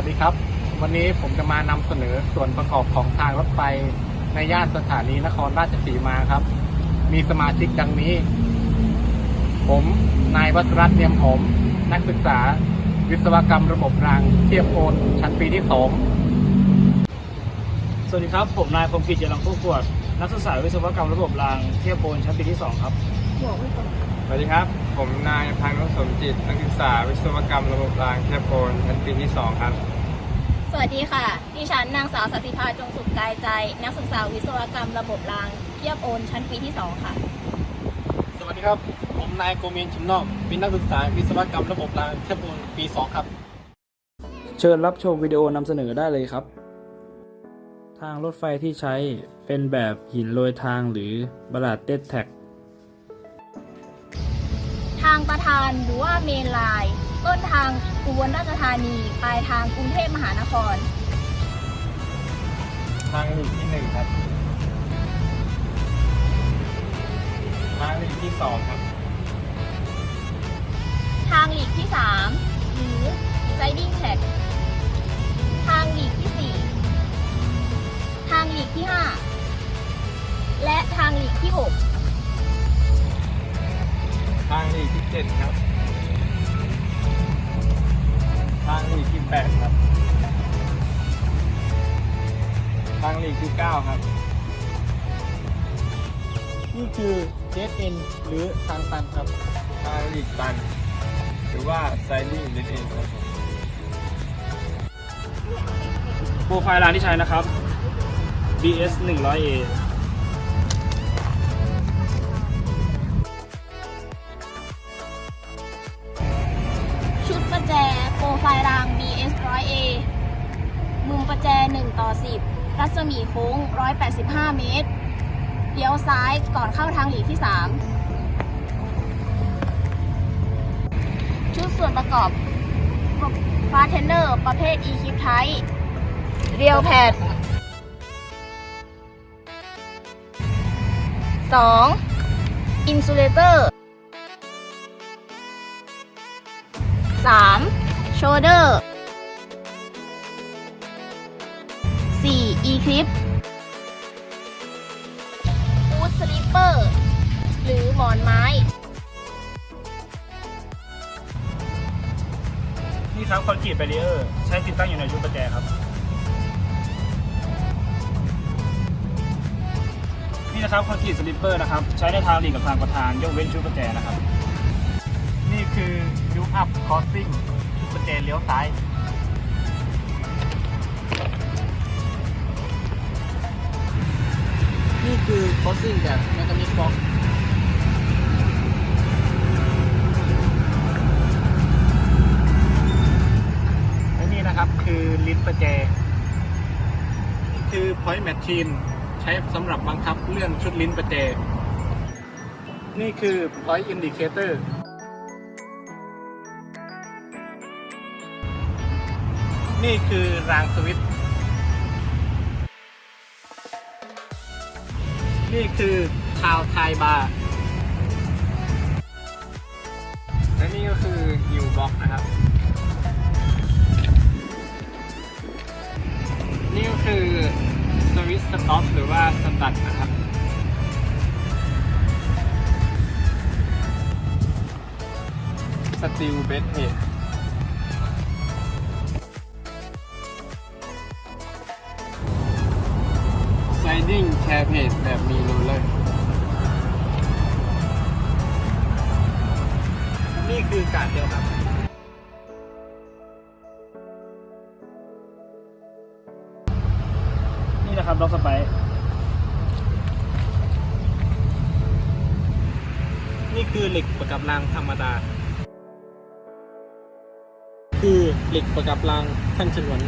วัสดีครับ วันนี้ผมจะมานำเสนอส่วนประกอบของทางรถไฟในย่านสถานีนครราชสีมาครับ มีสมาชิกดังนี้ ผมนายวัชรัตน์เนียมหอมนักศึกษา วิศวกรรมระบบรางเทียบโอนชั้นปีที่สองสวัสดีครับ ผมนายพงศ์กิจเจริญผู้กวด นักศึกษาวิศวกรรมระบบรางเทียบโปนชั้นปีที่2ครับสวัสดีครับ ผมนายพันธุ์สมจิต นักศึกษาวิศวกรรมระบบรางเทพโพลชั้นปีที่ 2 ครับ สวัสดีค่ะ ดิฉันนางสาวสัติภาจงสุขกายใจ นักศึกษาวิศวกรรมระบบรางเทียบโอนชั้นปีที่ 2 ค่ะ สวัสดีครับ ผมนายโกเมนชิมนอก เป็นนักศึกษาวิศวกรรมระบบรางเทียบโอนปีสองครับ เชิญรับชมวิดีโอนำเสนอได้เลยครับ ทางรถไฟที่ใช้เป็นแบบหินโรยทางหรือบลาดเต็ดแท็กทางประธานหรือว่าเมนไลน์ต้นทางอุบลราชธานี ปลายทางกรุงเทพมหานคร ทางหลีกที่1ครับ ทางหลีกที่2ครับ ทางหลีกที่ 3 หรือ sliding track ทางหลีกที่ 4 ทางหลีกที่ 5 และทางหลีกที่ 6 ทางหลีกที่7ครับ ทางหลีกที่8ครับ ทางหลีกที่9ครับ นี่คือเ e ดเอ็นหรือทางตันครับ ทางหลีกตัน หรือว่า sliding dead end ครับผมโปรไฟล์รางที่ใช้นะครับ BS 100A รัศมีโค้ง 185 เมตรเลี้ยวซ้ายก่อนเข้าทางหลีกที่ 3 ชุดส่วนประกอบฟาเทนเนอร์ ประเภท e k i p t y p e เรียวแพด 2. อินซูเลเตอร์ 3. โชเดอร์ 4. Eclipse ฟูดสลิปเปอร์ หรือหมอนไม้ นี่ครับคอนกรีตแบรีเออร์ใช้ติดตั้งอยู่ในชุดประแจครับ นี่นะครับคอนกรีตสลิปเปอร์นะครับ ใช้ในทางหลีกกับทางประธานยกเว้นชุดประแจนะครับ นี่คือยูอัพคอสซิ่งชุดประแจเลี้ยวซ้าย ซิ่งแบบแมคานิกฟ็อกและนี่นะครับคือลิ้นประแจ คือ point machine ใช้สำหรับบังคับเลื่อนชุดลิ้นประแจ นี่คือ point indicator นี่คือรางสวิตช์ นี่คือชาวไทยบาร์และนี่ก็คือ U box นะครับ นี่ก็คือ Swiss Stop หรือว่าสตัดนะครับ Steel Bed Head Sliding Chair Page แบบมีรูเลอร์นี่คือการเดียวครับนี่นะครับล็อกสไปร์นี่คือเหล็กประกับรางธรรมดา คือเหล็กประกับรางขั้นฉนวน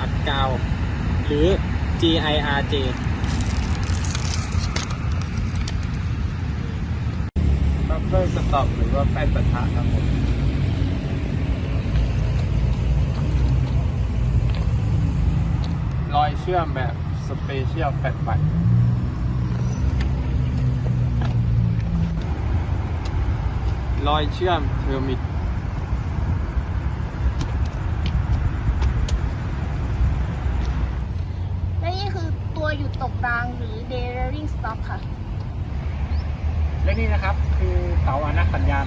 อัดกาว หรือ GIRJ เส้นสต็อกหรือว่าแป้นประทะครับผมรอยเชื่อมแบบสเปเชียลแฟตบัตรอยเชื่อมเทอร์มิตและนี่คือตัวหยุดตกรางหรือเ d e r ริงสต็อกค่ะ และนี่นะครับคือเสาอนักสัญญาณ